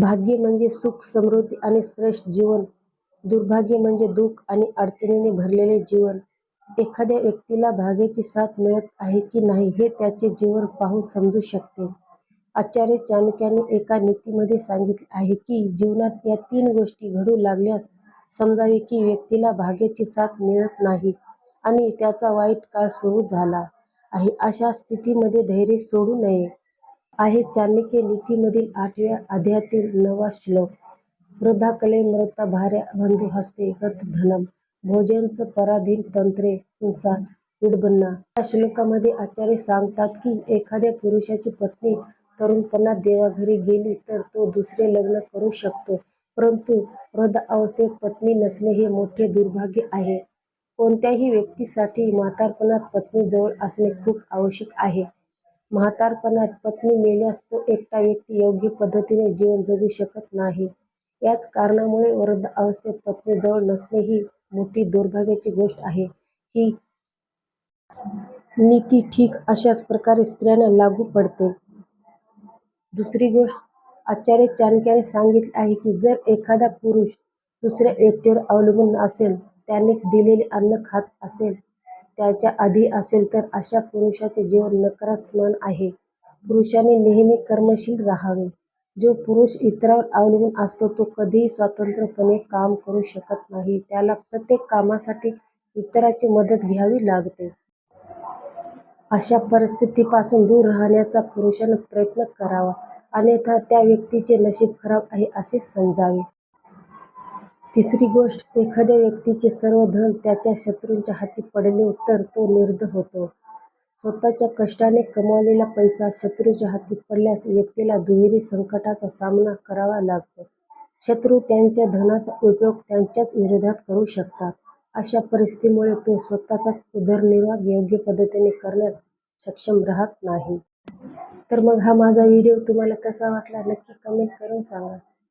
भाग्य म्हणजे सुख समृद्धी आणि श्रेष्ठ जीवन. दुर्भाग्य म्हणजे दुःख आणि अडचणीने भरलेले जीवन. एखाद्या व्यक्तीला भाग्याची साथ मिळत आहे की नाही हे त्याचे जीवन पाहून समजू शकते. आचार्य चाणक्याने एका नीतीमध्ये सांगितले आहे की जीवनात या तीन गोष्टी घडू लागल्यास समजावे की व्यक्तीला भाग्याची साथ मिळत नाही आणि त्याचा वाईट काळ सुरू झाला आहे. अशा स्थितीमध्ये धैर्य सोडू नये. आहे चाणक्य नीतीमधील आठव्या अध्यायातील नवा श्लोक. वृद्धा कले मृता भार्या बंधू हस्ते गत धनम. भोजनच पराधीन तंत्रे हिंसा विडबन्ना या श्लोकामध्ये आचार्य सांगतात की एखाद्या पुरुषाची पत्नी तरुणपणात देवाघरी गेली तर तो दुसरे लग्न करू शकतो. परंतु वृद्ध अवस्थेत पत्नी नसणे हे मोठे दुर्भाग्य आहे. कोणत्याही व्यक्तीसाठी म्हातारपणात पत्नी जवळ असणे खूप आवश्यक आहे. म्हातारपणात पत्नी मेल्यास तो एकटा व्यक्ती योग्य पद्धतीने जीवन जगू शकत नाही. याच कारणामुळे वृद्ध अवस्थेत पत्नी जवळ नसणे ही मोठी दुर्भाग्याची गोष्ट आहे. ही नीती ठीक अशाच प्रकारे स्त्रियांना लागू पडते. दुसरी गोष्ट आचार्य चाणक्याने सांगितले आहे की जर एखादा पुरुष दुसऱ्या व्यक्तीवर अवलंबून असेल त्याने दिलेले अन्न खात असेल त्याच्या आधी असेल तर अशा पुरुषाचे जीवन नरकासमान आहे. पुरुषाने नेहमी कर्मशील राहावे. जो पुरुष इतरांवर अवलंबून असतो तो कधीही स्वतंत्रपणे काम करू शकत नाही. त्याला प्रत्येक कामासाठी इतरांची मदत घ्यावी लागते. अशा परिस्थितीपासून दूर राहण्याचा पुरुषाने प्रयत्न करावा. अन्यथा त्या व्यक्तीचे नशीब खराब आहे असे समजावे. तिसरी गोष्ट एखाद्या व्यक्तीचे सर्व धन त्याच्या शत्रूंच्या हाती पडले तर तो निर्ध होतो. स्वतःच्या कष्टाने कमावलेला पैसा शत्रूच्या हाती पडल्यास व्यक्तीला दुहेरी संकटाचा सामना करावा लागतो. शत्रू त्यांच्या धनाचा उपयोग त्यांच्याच विरोधात करू शकतात. अशा परिस्थितीमुळे तो स्वतःचाच उदरनिर्वाह योग्य पद्धतीने करण्यास सक्षम राहत नाही. तर मग हा माझा व्हिडिओ तुम्हाला कसा वाटला? नक्की कमेंट करून सांगा.